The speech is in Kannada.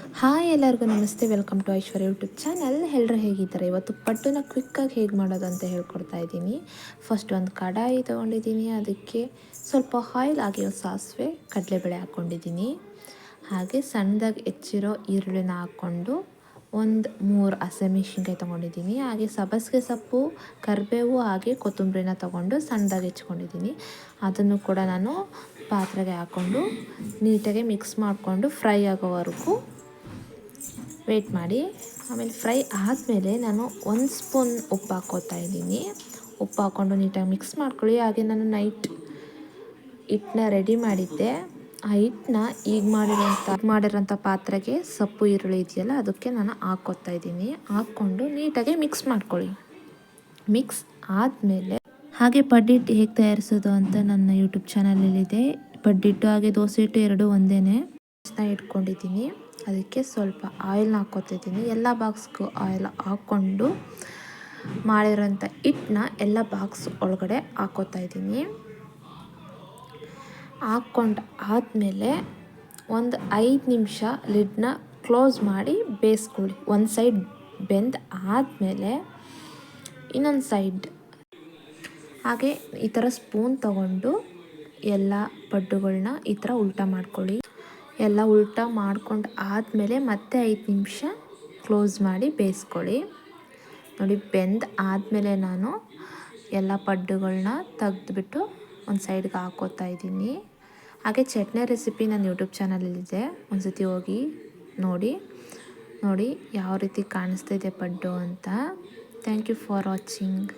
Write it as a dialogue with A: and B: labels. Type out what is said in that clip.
A: ಹಾಯ್ ಎಲ್ಲರಿಗೂ ನಮಸ್ತೆ, welcome to Aishwarya YouTube channel. ಎಲ್ಲರೂ ಹೇಗಿದ್ದಾರೆ? ಇವತ್ತು ಪಟ್ಟುನ ಕ್ವಿಕ್ಕಾಗಿ ಹೇಗೆ ಮಾಡೋದು ಅಂತ ಹೇಳ್ಕೊಡ್ತಾ ಇದ್ದೀನಿ. ಫಸ್ಟ್ ಒಂದು ಕಡಾಯಿ ತೊಗೊಂಡಿದ್ದೀನಿ. ಅದಕ್ಕೆ ಸ್ವಲ್ಪ ಆಯಿಲ್ ಆಗಿ ಸಾಸಿವೆ, ಕಡಲೆಬೇಳೆ ಹಾಕ್ಕೊಂಡಿದ್ದೀನಿ. ಹಾಗೆ ಸಣ್ಣದಾಗಿ ಹೆಚ್ಚಿರೋ ಈರುಳ್ಳಿನ ಹಾಕ್ಕೊಂಡು ಒಂದು ಮೂರು ಹಸಿಮೆಣ್ಸಿನ್ಕಾಯಿ ತೊಗೊಂಡಿದ್ದೀನಿ. ಹಾಗೆ ಸಬಸಿಗೆ ಸೊಪ್ಪು, ಕರಿಬೇವು ಹಾಗೆ ಕೊತ್ತಂಬರಿನ ತೊಗೊಂಡು ಸಣ್ಣದಾಗಿ ಹೆಚ್ಕೊಂಡಿದ್ದೀನಿ ಅದನ್ನು ಕೂಡ ನಾನು ಪಾತ್ರೆಗೆ ಹಾಕ್ಕೊಂಡು ನೀಟಾಗಿ ಮಿಕ್ಸ್ ಮಾಡಿಕೊಂಡು ಫ್ರೈ ಆಗೋವರೆಗೂ ವೆಯ್ಟ್ ಮಾಡಿ. ಆಮೇಲೆ ಫ್ರೈ ಆದಮೇಲೆ ನಾನು ಒಂದು ಸ್ಪೂನ್ ಉಪ್ಪು ಹಾಕೋತಾ ಇದ್ದೀನಿ. ಉಪ್ಪು ಹಾಕ್ಕೊಂಡು ನೀಟಾಗಿ ಮಿಕ್ಸ್ ಮಾಡ್ಕೊಳ್ಳಿ. ಹಾಗೆ ನಾನು ನೈಟ್ ಹಿಟ್ಟನ್ನ ರೆಡಿ ಮಾಡಿದ್ದೆ. ಆ ಹಿಟ್ಟನ್ನ ಈಗ ಮಾಡಿರೋಂಥ ಮಾಡಿರೋಂಥ ಪಾತ್ರೆಗೆ ಸೊಪ್ಪು, ಈರುಳ್ಳಿ ಇದೆಯಲ್ಲ, ಅದಕ್ಕೆ ನಾನು ಹಾಕ್ಕೋತಾ ಇದ್ದೀನಿ. ಹಾಕ್ಕೊಂಡು ನೀಟಾಗಿ ಮಿಕ್ಸ್ ಮಾಡ್ಕೊಳ್ಳಿ. ಮಿಕ್ಸ್ ಆದಮೇಲೆ ಹಾಗೆ ಪಡ್ಡಿಟ್ಟು ಹೇಗೆ ತಯಾರಿಸೋದು ಅಂತ ನನ್ನ ಯೂಟ್ಯೂಬ್ ಚಾನಲಲ್ಲಿದೆ. ಪಡ್ಡಿಟ್ಟು ಹಾಗೆ ದೋಸೆ ಹಿಟ್ಟು ಎರಡು ಒಂದೇ ಇಟ್ಕೊಂಡಿದ್ದೀನಿ. ಅದಕ್ಕೆ ಸ್ವಲ್ಪ ಆಯಿಲ್ನ ಹಾಕ್ಕೊತಿದ್ದೀನಿ. ಎಲ್ಲ ಬಾಕ್ಸ್ಗೂ ಆಯಿಲ್ ಹಾಕ್ಕೊಂಡು ಮಾಡಿರೋಂಥ ಹಿಟ್ಟನ್ನ ಎಲ್ಲ ಬಾಕ್ಸ್ ಒಳಗಡೆ ಹಾಕ್ಕೋತಾ ಇದ್ದೀನಿ. ಹಾಕ್ಕೊಂಡು ಆದಮೇಲೆ ಒಂದು ಐದು ನಿಮಿಷ ಲಿಡ್ನ ಕ್ಲೋಸ್ ಮಾಡಿ ಬೇಯಿಸ್ಕೊಳ್ಳಿ. ಒಂದು ಸೈಡ್ ಬೆಂದ ಆದಮೇಲೆ ಇನ್ನೊಂದು ಸೈಡ್. ಹಾಗೆ ಈ ಥರ ಸ್ಪೂನ್ ತಗೊಂಡು ಎಲ್ಲ ಪಡ್ಡುಗಳನ್ನ ಈ ಥರ ಉಲ್ಟಾ ಮಾಡ್ಕೊಳ್ಳಿ. ಎಲ್ಲ ಉಲ್ಟಾ ಮಾಡ್ಕೊಂಡು ಆದಮೇಲೆ ಮತ್ತೆ ಐದು ನಿಮಿಷ ಕ್ಲೋಸ್ ಮಾಡಿ ಬೇಯಿಸ್ಕೊಳ್ಳಿ. ನೋಡಿ, ಬೆಂದ ಆದಮೇಲೆ ನಾನು ಎಲ್ಲ ಪಡ್ಡುಗಳನ್ನ ತೆಗೆದುಬಿಟ್ಟು ಒಂದು ಸೈಡ್ಗೆ ಹಾಕೋತಾ ಇದ್ದೀನಿ. ಹಾಗೆ ಚಟ್ನಿ ರೆಸಿಪಿ ನನ್ನ ಯೂಟ್ಯೂಬ್ ಚಾನಲಲ್ಲಿದೆ ಒಂದು ಸತಿ ಹೋಗಿ ನೋಡಿ. ನೋಡಿ, ಯಾವ ರೀತಿ ಕಾಣಿಸ್ತಾ ಇದೆ ಪಡ್ಡು ಅಂತ. Thank you for watching